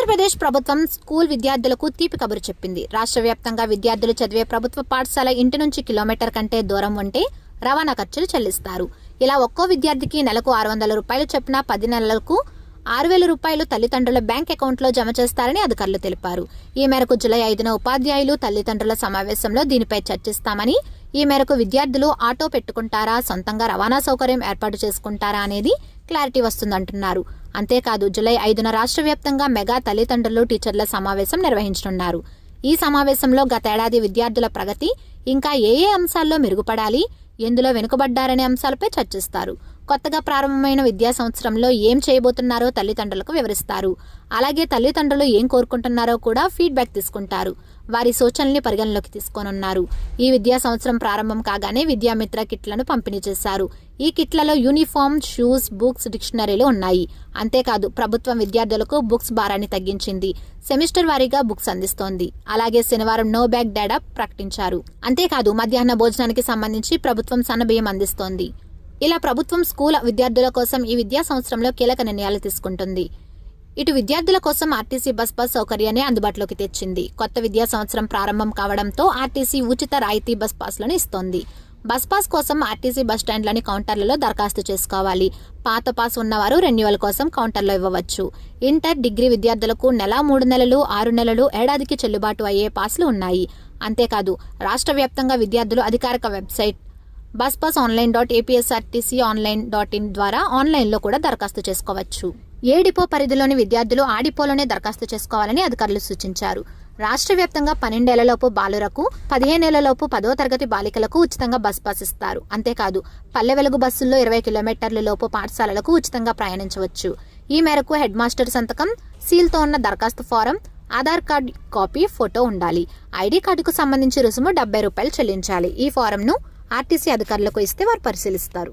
ఆంధ్రప్రదేశ్ ప్రభుత్వం స్కూల్ విద్యార్థులకు తీపి కబురు చెప్పింది. రాష్ట్ర వ్యాప్తంగా విద్యార్థులు చదివే ప్రభుత్వ పాఠశాల ఇంటి నుంచి కిలోమీటర్ కంటే దూరం ఉంటే రవాణా ఖర్చులు చెల్లిస్తారు. ఇలా ఒక్కో విద్యార్థికి నెలకు ఆరు వందల రూపాయలు చొప్పున పది నెలలకు ఆరు వేల రూపాయలు తల్లిదండ్రుల బ్యాంక్ అకౌంట్లో జమ చేస్తారని అధికారులు తెలిపారు. ఈ మేరకు జులై ఐదున ఉపాధ్యాయులు తల్లిదండ్రుల సమావేశంలో దీనిపై చర్చిస్తామని ఈ మేరకు విద్యార్థులు ఆటో పెట్టుకుంటారా సొంతంగా రవాణా సౌకర్యం ఏర్పాటు చేసుకుంటారా అనేది క్లారిటీ వస్తుందంటున్నారు. అంతేకాదు జులై ఐదున రాష్ట్ర వ్యాప్తంగా మెగా తల్లిదండ్రులు టీచర్ల సమావేశం నిర్వహించనున్నారు. ఈ సమావేశంలో గతేడాది విద్యార్థుల ప్రగతి ఇంకా ఏ ఏ అంశాల్లో మెరుగుపడాలి ఎందులో వెనుకబడ్డారనే అంశాలపై చర్చిస్తారు. కొత్తగా ప్రారంభమైన విద్యా సంవత్సరంలో ఏం చేయబోతున్నారో తల్లిదండ్రులకు వివరిస్తారు. అలాగే తల్లిదండ్రులు ఏం కోరుకుంటున్నారో కూడా ఫీడ్బ్యాక్ తీసుకుంటారు. వారి సూచనల్ని పరిగణలోకి తీసుకోనున్నారు. ఈ విద్యా సంవత్సరం ప్రారంభం కాగానే విద్యామిత్ర కిట్లను పంపిణీ చేశారు. ఈ కిట్లలో యూనిఫామ్ షూస్ బుక్స్ డిక్షనరీలు ఉన్నాయి. అంతేకాదు ప్రభుత్వం విద్యార్థులకు బుక్స్ భారాన్ని తగ్గించింది. సెమిస్టర్ వారీగా బుక్స్ అందిస్తోంది. అలాగే శనివారం నో బ్యాగ్ డేడా ప్రకటించారు. అంతేకాదు మధ్యాహ్న భోజనానికి సంబంధించి ప్రభుత్వం సన్నబియ్యం అందిస్తోంది. ఇలా ప్రభుత్వం స్కూల్ విద్యార్థుల కోసం ఈ విద్యా సంవత్సరంలో కీలక నిర్ణయాలు తీసుకుంటుంది. ఇటు విద్యార్థుల కోసం ఆర్టీసీ బస్ పాస్ సౌకర్యాన్ని అందుబాటులోకి తెచ్చింది. కొత్త విద్యా సంవత్సరం ప్రారంభం కావడంతో ఆర్టీసీ ఉచిత రాయితీ బస్ పాస్లను ఇస్తోంది. బస్ పాస్ కోసం ఆర్టీసీ బస్ స్టాండ్లోని కౌంటర్లలో దరఖాస్తు చేసుకోవాలి. పాత పాస్ ఉన్నవారు రెన్యువల్ కోసం కౌంటర్లో ఇవ్వవచ్చు. ఇంటర్ డిగ్రీ విద్యార్థులకు నెల మూడు నెలలు ఆరు నెలలు ఏడాదికి చెల్లుబాటు అయ్యే పాస్లు ఉన్నాయి. అంతేకాదు రాష్ట్ర వ్యాప్తంగా విద్యార్థులు అధికారిక website bus pass online dot APSRTC online dot in ద్వారా ఆన్లైన్లో కూడా దరఖాస్తు చేసుకోవచ్చు. ఏ డిపో పరిధిలోని విద్యార్థులు ఆ డిపోలోనే దరఖాస్తు చేసుకోవాలని అధికారులు సూచించారు. రాష్ట్ర వ్యాప్తంగా పన్నెండేళ్ళలోపు బాలురకు పదిహేనేళ్ళలోపు పదో తరగతి బాలికలకు ఉచితంగా బస్ పాస్ ఇస్తారు. అంతేకాదు పల్లె వెలుగు బస్సుల్లో ఇరవై కిలోమీటర్ల లోపు పాఠశాలలకు ఉచితంగా ప్రయాణించవచ్చు. ఈ మేరకు హెడ్ మాస్టర్ సంతకం సీల్తో ఉన్న దరఖాస్తు form Aadhaar card copy photo ఉండాలి. ఐడి కార్డుకు సంబంధించి రుసుము డెబ్బై రూపాయలు చెల్లించాలి. ఈ ఫారంను ఆర్టీసీ అధికారులకు ఇస్తే వారు పరిశీలిస్తారు.